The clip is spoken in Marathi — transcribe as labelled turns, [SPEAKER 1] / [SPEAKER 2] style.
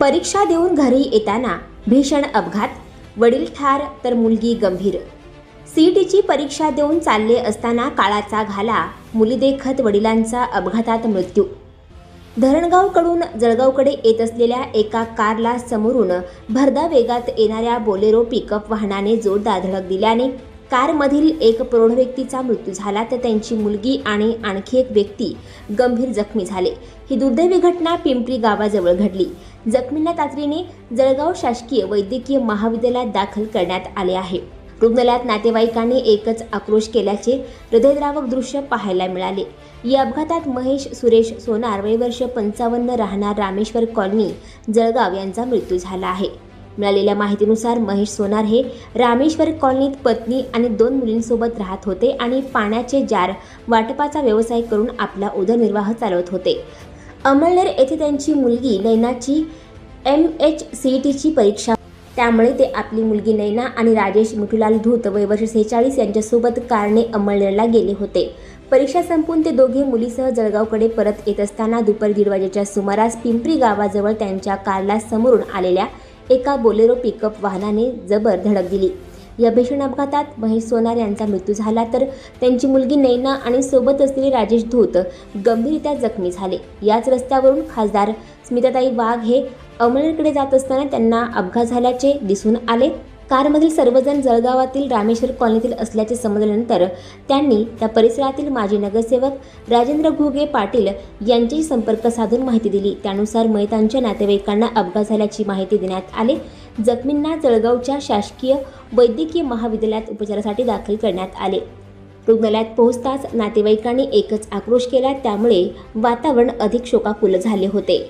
[SPEAKER 1] परीक्षा देऊन घरी येताना भीषण अपघात. वडील ठार तर मुलगी गंभीर. सीईटीची परीक्षा देऊन चालले असताना काळाचा घाला मुली देखत वडिलांचा अपघातात मृत्यू. धरणगावकडून जळगावकडे येत असलेल्या एका कारला समोरून भरदा वेगात येणाऱ्या बोलेरो पिकअप वाहनाने जोरदार धडक दिल्याने कारमधील एक प्रौढ व्यक्तीचा मृत्यू झाला तर त्यांची मुलगी आणि आणखी एक व्यक्ती गंभीर जखमी झाले. ही दुर्दैवी घटना पिंपरी गावाजवळ घडली. जखमींना तातडीने जळगाव शासकीय वैद्यकीय महाविद्यालयात दाखल करण्यात आले आहे. रुग्णालयात नातेवाईकांनी एकच आक्रोश केल्याचे हृदयद्रावक दृश्य पाहायला मिळाले. या अपघातात महेश सुरेश सोनार वय वर्ष पंचावन्न राहणार रामेश्वर कॉलनी जळगाव यांचा मृत्यू झाला आहे. मिळालेल्या माहितीनुसार महेश सोनार हे रामेश्वर कॉलनीत पत्नी आणि दोन मुलींसोबत राहत होते आणि पाण्याचे जार वाटपाचा व्यवसाय करून आपला उदरनिर्वाह चालवत होते. अमळनेर येथे त्यांची मुलगी नैनाची एम एच सी ई टीची परीक्षा त्यामुळे ते आपली मुलगी नैना आणि राजेश मिठुलाल धूत वय वर्ष सेहेचाळीस यांच्यासोबत कारने अमळनेरला गेले होते. परीक्षा संपून ते दोघे मुलीसह जळगावकडे परत येत असताना दुपारी दीड वाजेच्या सुमारास पिंपरी गावाजवळ त्यांच्या कारला समोरून आलेल्या एका बोलेरो पिकअप वाहनाने जबर धडक दिली. या भीषण अपघातात महेश सोनार यांचा मृत्यू झाला तर त्यांची मुलगी नैना आणि सोबत असलेले राजेश धूत गंभीररित्या जखमी झाले. याच रस्त्यावरून खासदार स्मिताताई वाघ हे अमळनेरकडे जात असताना त्यांना अपघात झाल्याचे दिसून आले. कारमधील सर्वजण जळगावातील रामेश्वर कॉलनीतील असल्याचे समजल्यानंतर त्यांनी त्या परिसरातील माजी नगरसेवक राजेंद्र घुगे पाटील यांच्याशी संपर्क साधून माहिती दिली. त्यानुसार मयतांच्या नातेवाईकांना अपघात झाल्याची माहिती देण्यात आली. जखमींना जळगावच्या शासकीय वैद्यकीय महाविद्यालयात उपचारासाठी दाखल करण्यात आले. रुग्णालयात पोहोचताच नातेवाईकांनी एकच आक्रोश केला. त्यामुळे वातावरण अधिक शोकाकुल झाले होते.